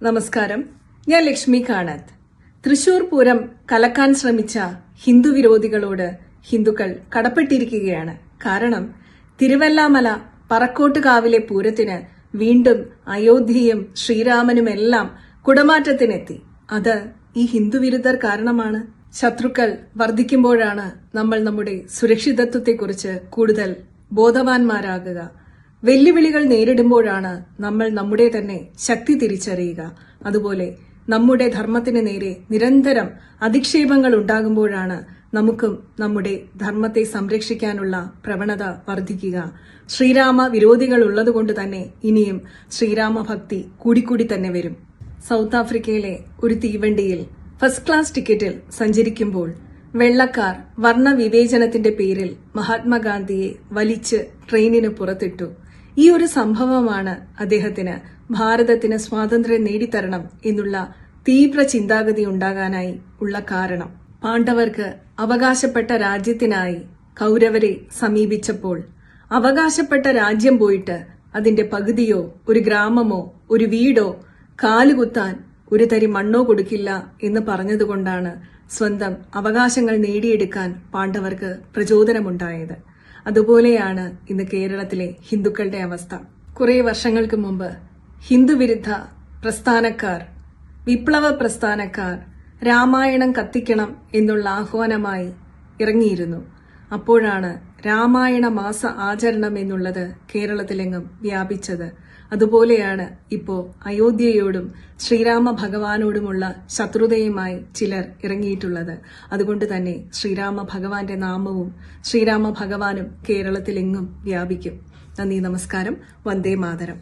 നമസ്കാരം. ഞാൻ ലക്ഷ്മി കാണത്ത്. തൃശൂർ പൂരം കലക്കാൻ ശ്രമിച്ച ഹിന്ദു വിരോധികളോട് ഹിന്ദുക്കൾ കടപ്പെട്ടിരിക്കുകയാണ്. കാരണം തിരുവല്ലാമല പറക്കോട്ടുകാവിലെ പൂരത്തിന് വീണ്ടും അയോധ്യയും ശ്രീരാമനുമെല്ലാം കുടമാറ്റത്തിനെത്തി. അത് ഈ ഹിന്ദുവിരുദ്ധർ കാരണമാണ്. ശത്രുക്കൾ വർദ്ധിക്കുമ്പോഴാണ് നമ്മൾ നമ്മുടെ സുരക്ഷിതത്വത്തെക്കുറിച്ച് കൂടുതൽ ബോധവാന്മാരാകുക. വെല്ലുവിളികൾ നേരിടുമ്പോഴാണ് നമ്മൾ നമ്മുടെ തന്നെ ശക്തി തിരിച്ചറിയുക. അതുപോലെ നമ്മുടെ ധർമ്മത്തിന് നേരെ നിരന്തരം അധിക്ഷേപങ്ങൾ ഉണ്ടാകുമ്പോഴാണ് നമുക്കും നമ്മുടെ ധർമ്മത്തെ സംരക്ഷിക്കാനുള്ള പ്രവണത വർദ്ധിക്കുക. ശ്രീരാമ വിരോധികൾ ഉള്ളതുകൊണ്ട് തന്നെ ഇനിയും ശ്രീരാമ ഭക്തി കൂടിക്കൂടി തന്നെ വരും. സൗത്ത് ആഫ്രിക്കയിലെ ഒരു തീവണ്ടിയിൽ ഫസ്റ്റ് ക്ലാസ് ടിക്കറ്റിൽ സഞ്ചരിക്കുമ്പോൾ വെള്ളക്കാർ വർണ വിവേചനത്തിന്റെ പേരിൽ മഹാത്മാഗാന്ധിയെ വലിച്ച് ട്രെയിനിന് പുറത്തിട്ടു. ഈ ഒരു സംഭവമാണ് അദ്ദേഹത്തിന് ഭാരതത്തിന് സ്വാതന്ത്ര്യം നേടിത്തരണം എന്നുള്ള തീവ്ര ചിന്താഗതി ഉണ്ടാകാനായി ഉള്ള കാരണം. പാണ്ഡവർക്ക് അവകാശപ്പെട്ട രാജ്യത്തിനായി കൗരവരെ സമീപിച്ചപ്പോൾ അവകാശപ്പെട്ട രാജ്യം പോയിട്ട് അതിന്റെ പകുതിയോ ഒരു ഗ്രാമമോ ഒരു വീടോ കാലുകുത്താൻ ഒരു തരി മണ്ണോ കൊടുക്കില്ല എന്ന് പറഞ്ഞതുകൊണ്ടാണ് സ്വന്തം അവകാശങ്ങൾ നേടിയെടുക്കാൻ പാണ്ഡവർക്ക് പ്രചോദനമുണ്ടായത്. അതുപോലെയാണ് ഇന്ന് കേരളത്തിലെ ഹിന്ദുക്കളുടെ അവസ്ഥ. കുറെ വർഷങ്ങൾക്ക് മുമ്പ് ഹിന്ദുവിരുദ്ധ പ്രസ്ഥാനക്കാർ വിപ്ലവ പ്രസ്ഥാനക്കാർ രാമായണം കത്തിക്കണം എന്നുള്ള ആഹ്വാനമായി ഇറങ്ങിയിരുന്നു. അപ്പോഴാണ് രാമായണ മാസ ആചരണം എന്നുള്ളത് കേരളത്തിലെങ്ങും വ്യാപിച്ചത്. അതുപോലെയാണ് ഇപ്പോ അയോധ്യയോടും ശ്രീരാമ ഭഗവാനോടുമുള്ള ശത്രുതയുമായി ചിലർ ഇറങ്ങിയിട്ടുള്ളത്. അതുകൊണ്ട് തന്നെ ശ്രീരാമ ഭഗവാന്റെ നാമവും ശ്രീരാമ ഭഗവാനും കേരളത്തിലെങ്ങും വ്യാപിക്കും. നന്ദി നമസ്കാരം. വന്ദേ മാതരം.